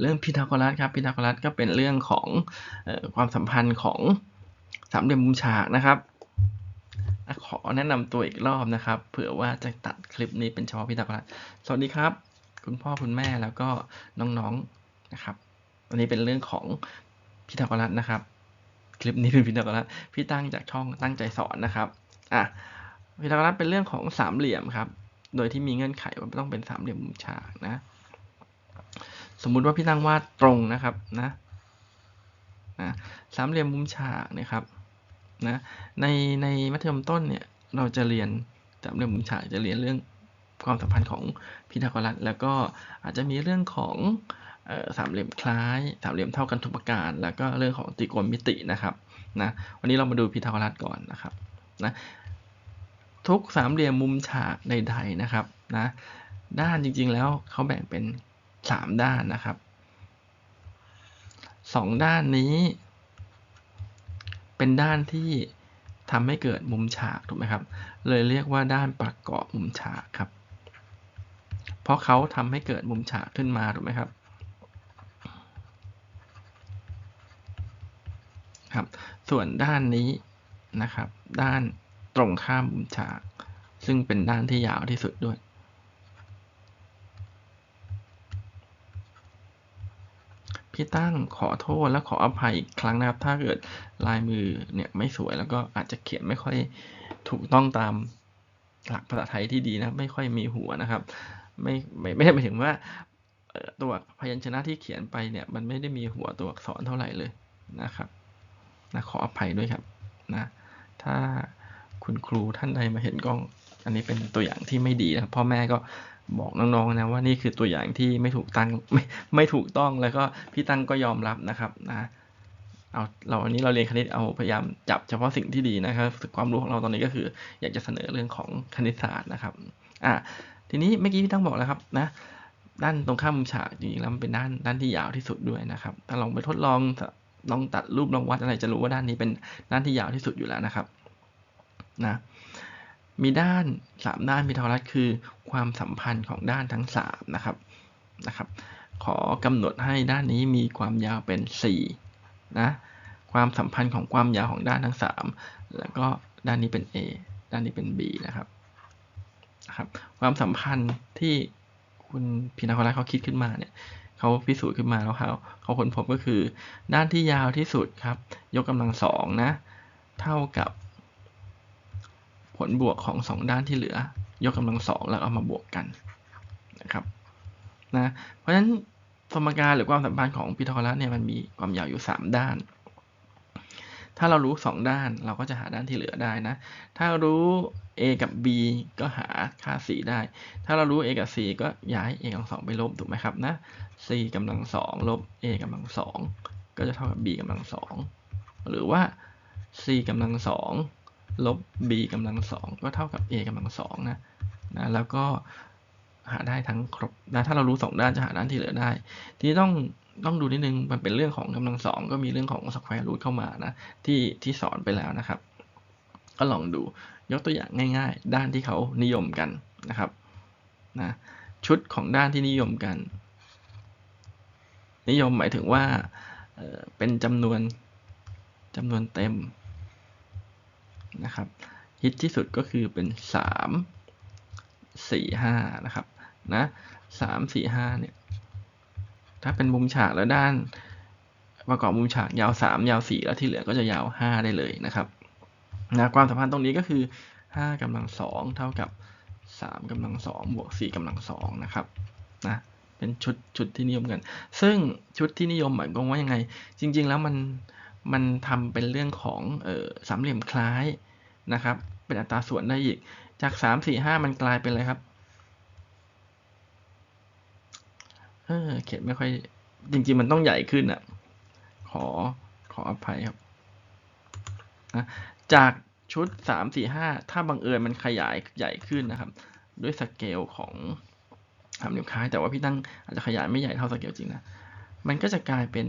เรื่องพีทาโกรัสครับพีทาโกรัสก็เป็นเรื่องของอความสัมพันธ์ของสามเหลี่ยมมุมฉากนะครับขอแนะนำตัวอีกรอบนะครับ เผื่อว่าจะตัดคลิปนี้เป็นเฉพาะพีทาโกรัสสวัสดีครับ คุณพ่อคุณแม่แล้วก็น้องๆนะครับวันนี้เป็นเรื่องของพีทาโกรัสนะครับ คลิปนี้เป็นพีทาโกรัสพี่ตั้งจากช่องตั้งใจสอนนะครับอะพีทาโกรัสเป็นเรื่องของสามเหลี่ยมครับโดยที่มีเงื่อนไขว่าต้องเป็นสามเหลี่ยมมุมฉากนะ สมมุติว่าพี่ตั้งวาดตรงนะครับนะนะสามเหลี่ยมมุมฉากนะครับนะในในมัธยมต้นเนี่ยเราจะเรียนสามเหลี่ยมมุมฉากจะเรียนเรื่องความสัมพันธ์ของพีทาโกรัสแล้วก็อาจจะมีเรื่องของออสามเหลี่ยมคล้ายสามเหลี่ยมเท่ากันทุกประการ แล้วก็เรื่องของตรีโกณมิตินะครับนะวันนี้เรามาดูพีทาโกรัสก่อนนะครับนะทุกสามเหลี่ยมมุมฉากใดๆนะครับนะด้านจริงๆแล้วเขาแบ่งเป็น สามด้านนะครับสองด้านนี้ เป็นด้านที่ทำให้เกิดมุมฉากถูกไหมครับ เลยเรียกว่าด้านประกอบมุมฉากครับ เพราะเขาทำให้เกิดมุมฉากขึ้นมาถูกไหมครับครับ ส่วนด้านนี้นะครับ ด้านตรงข้ามมุมฉาก ซึ่งเป็นด้านที่ยาวที่สุดด้วย พี่ตั้งขอโทษและขออภัยอีกครั้งนะครับ ถ้าเกิดลายมือเนี่ยไม่สวยแล้วก็อาจจะเขียนไม่ค่อยถูกต้องตามหลักภาษาไทยที่ดีนะ ไม่ค่อยมีหัวนะครับ ไม่ไม่ไม่ได้หมายถึงว่าตัวพยัญชนะที่เขียนไปเนี่ย มันไม่ได้มีหัวตัวอักษรเท่าไหร่เลยนะครับนะขออภัยด้วยครับนะถ้าคุณครูท่านใดมาเห็นกล้อง อันนี้เป็นตัวอย่างที่ไม่ดีนะพ่อแม่ก็ บอกน้องๆนะว่านี่คือตัวอย่างที่ไม่ถูกตั้งไม่ไม่ถูกต้องแล้วก็พี่ตั้งก็ยอมรับนะครับนะเอาเราอันนี้เราเรียนคณิตเอาพยายามจับเฉพาะสิ่งที่ดีนะครับความรู้ของเราตอนนี้ก็คือ อยากจะเสนอเรื่องของคณิตศาสตร์นะครับอะทีนี้เมื่อกี้พี่ตั้งบอกแล้วครับนะด้านตรงข้ามมุมฉากจริงๆแล้วมันเป็นด้านด้านที่ยาวที่สุดด้วยนะครับ ถ้าลองไปทดลองลองตัดรูปลองวัดอะไรจะรู้ว่าด้านนี้เป็นด้านที่ยาวที่สุดอยู่แล้วนะครับนะ มีด้านสามด้านมีทอรัสคือ ความสัมพันธ์ของด้านทั้งสามนะครับนะครับ ขอกำหนดให้ด้านนี้มีความยาวเป็น4นะความสัมพันธ์ของความยาวของด้านทั้งสามแล้วก็ด้านนี้เป็น A ด้านนี้เป็น B นะครับนะครับ ความสัมพันธ์ที่คุณพีนาคอรัสเขาคิดขึ้นมาเนี่ยเขาพิสูจน์ขึ้นมาแล้วเขาเขาค้นพบก็คือ ด้านที่ยาวที่สุดครับ ยกกำลังสองนะ เท่ากับ ผลบวกของสองด้านที่เหลือ ยกกำลังสองแล้วเอามาบวกกันนะครับนะเพราะฉะนั้นสมการหรือความสัมพันธ์ของพีทาโกรัสเนี่ยมันมีความยาวอยู่สามด้าน ถ้าเรารู้สองด้านเราก็จะหาด้านที่เหลือได้นะ ถ้ารู้ a กับ b ก็หาค่า c ได้ ถ้าเรารู้ a กับ c ก็ย้าย a กำลังสองไปลบถูกไหมครับนะ c กำลังสองลบ a กำลังสองก็จะเท่ากับ b กำลังสองหรือว่า c กำลังสอง ลบ b กำลังสองก็เท่ากับ a กำลังสองนะนะแล้วก็หาได้ทั้งครบนะถ้าเรารู้สองด้านจะหาด้านที่เหลือได้ ทีนี้ต้องต้องดูนิดนึงมันเป็นเรื่องของกำลังสองก็มีเรื่องของสแควร์รูทเข้ามานะที่ที่สอนไปแล้วนะครับ ก็ลองดูยกตัวอย่างง่าย ๆ ด้านที่เขานิยมกันนะครับนะชุดของด้านที่นิยมกัน นิยมหมายถึงว่าเป็นจำนวนจำนวนเต็ม นะครับฮิตที่สุดก็คือเป็นสามสี่ห้านะครับนะสามสี่ห้าเนี่ยถ้าเป็นมุมฉากแล้วด้าน ประกอบมุมฉากยาวสามยาวสี่แล้วที่เหลือก็จะยาวห้าได้เลยนะครับนะความสัมพันธ์ตรงนี้ก็คือห้ากำลังสองเท่ากับสามกำลังสองบวกสี่กำลังสองนะครับนะเป็นชุดชุดที่นิยมกัน ซึ่งชุดที่นิยมหมายความว่ายังไง จริง ๆ แล้วมันมันทำเป็นเรื่องของออสามเหลี่ยมคล้าย นะครับ เป็นอัตราส่วนได้อีก จากสามสี่ห้ามันกลายเป็นอะไรครับเออเขียนไม่ค่อย จริง ๆ มันต้องใหญ่ขึ้นอะ ขอขออภัยครับนะจากชุดสามสี่ห้าถ้าบังเอิญมันขยายใหญ่ขึ้นนะครับ ด้วยสเกลของสามเหลี่ยมคล้ายแต่ว่าพี่ตั้งอาจจะขยายไม่ใหญ่เท่าสเกลจริงนะ มันก็จะกลายเป็น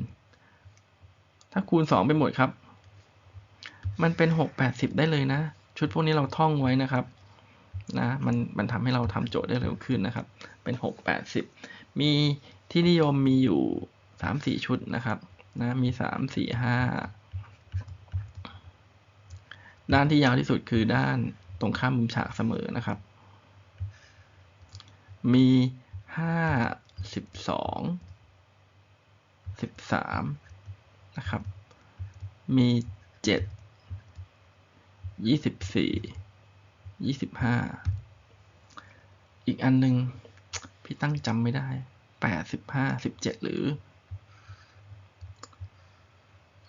ถ้าคูณสองไปหมดครับ มันเป็นหกแปดสิบได้เลยนะ ชุดพวกนี้เราท่องไว้นะครับนะมันมันทำให้เราทำโจทย์ได้เร็วขึ้นนะครับ เป็นหกแปดสิบมีที่นิยมมีอยู่สามสี่ชุดนะครับนะมีสามสี่ห้าด้านที่ยาวที่สุดคือด้านตรงข้ามมุมฉากเสมอนะครับ มีห้าสิบสองสิบสามนะครับ มีเจ็ด ยี่สิบสี่ ยี่สิบห้า อีกอันหนึ่งพี่ตั้งจำไม่ได้ แปดสิบห้า สิบเจ็ดหรือ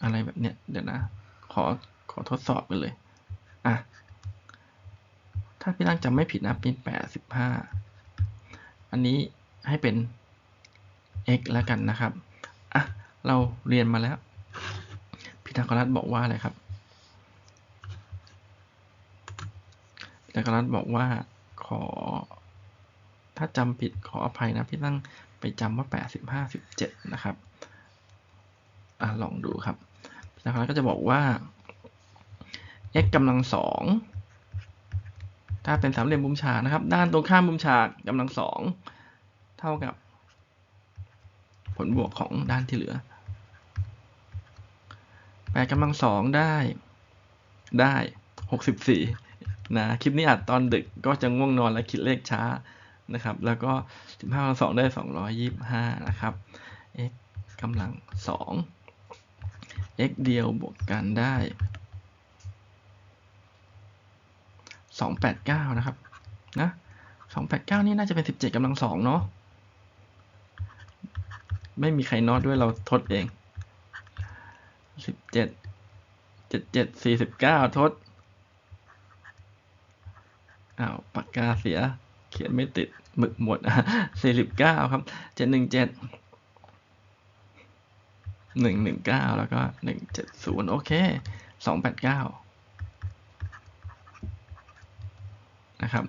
อะไรแบบเนี้ย เดี๋ยวนะ ขอ ขอทดสอบกันเลย อะ ถ้าพี่ตั้งจำไม่ผิดนะเป็นแปดสิบห้า อันนี้ให้เป็น x แล้วกันนะครับ อะ เราเรียนมาแล้วพีทาโกรัสบอกว่าอะไรครับ พีทาโกรัสบอกว่าขอ ถ้าจำผิดขออภัยนะ พี่ตั้งไปจำว่าแปดสิบห้าสิบเจ็ดนะครับอะลองดูครับพีทาโกรัสก็จะบอกว่า x กำลังสองถ้าเป็นสามเหลี่ยมมุมฉากนะครับ ด้านตรงข้ามมุมฉากกำลังสองเท่ากับ ผลบวกของด้านที่เหลือแปดกำลังสองได้ได้หกสิบสี่ นะคลิปนี้อัดตอนดึกก็จะง่วงนอนและคิดเลขช้านะครับ แล้วก็สิบห้ากำลังสองได้สองร้อยยี่สิบห้านะครับ x กำลังสอง x เดียวบวกกันได้สองแปดเก้านะครับ นะสองแปดเก้านี่น่าจะเป็นสิบเจ็ดกำลังสองเนาะ ไม่มีใครนอดด้วยเราทดเองสิบเจ็ดเจ็ดเจ็ดสี่สิบเก้าทด อ้าวปากกาเสีย เขียนไม่ติดหมึกหมดอะสี่สิบเก้าครับเจ็ดหนึ่งเจ็ดหนึ่งหนึ่งเก้าแล้วก็หนึ่งเจ็ดศูนย์โอเคสองแปดเก้านะครับ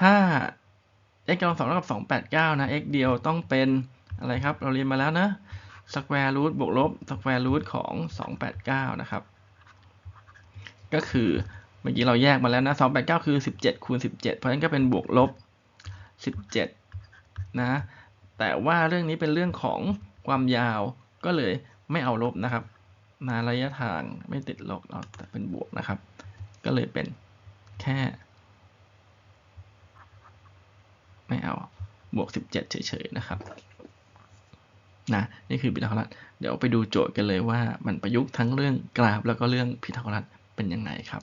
ถ้า x กำลังสองเท่ากับสองแปดเก้านะ x เดียวต้องเป็นอะไรครับ เราเรียนมาแล้วนะ square root บวกลบ square root ของสองแปดเก้านะครับ ก็คือ เมื่อกี้เราแยกมาแล้วนะสองแปดเก้าคือสิบเจ็ดคูณสิบเจ็ดเพราะฉะนั้นก็เป็นบวกลบสิบเจ็ดนะ แต่ว่าเรื่องนี้เป็นเรื่องของความยาวก็เลยไม่เอาลบนะครับนาระยะทางไม่ติดลบเราแต่เป็นบวกนะครับ ก็เลยเป็นแค่ ไม่เอาบวก 17 เฉยๆนะครับนะนี่คือพีทาโกรัสเดี๋ยวไปดูโจทย์กันเลยว่ามันประยุกต์ทั้งเรื่องกราฟแล้วก็เรื่องพีทาโกรัสเป็นยังไงครับ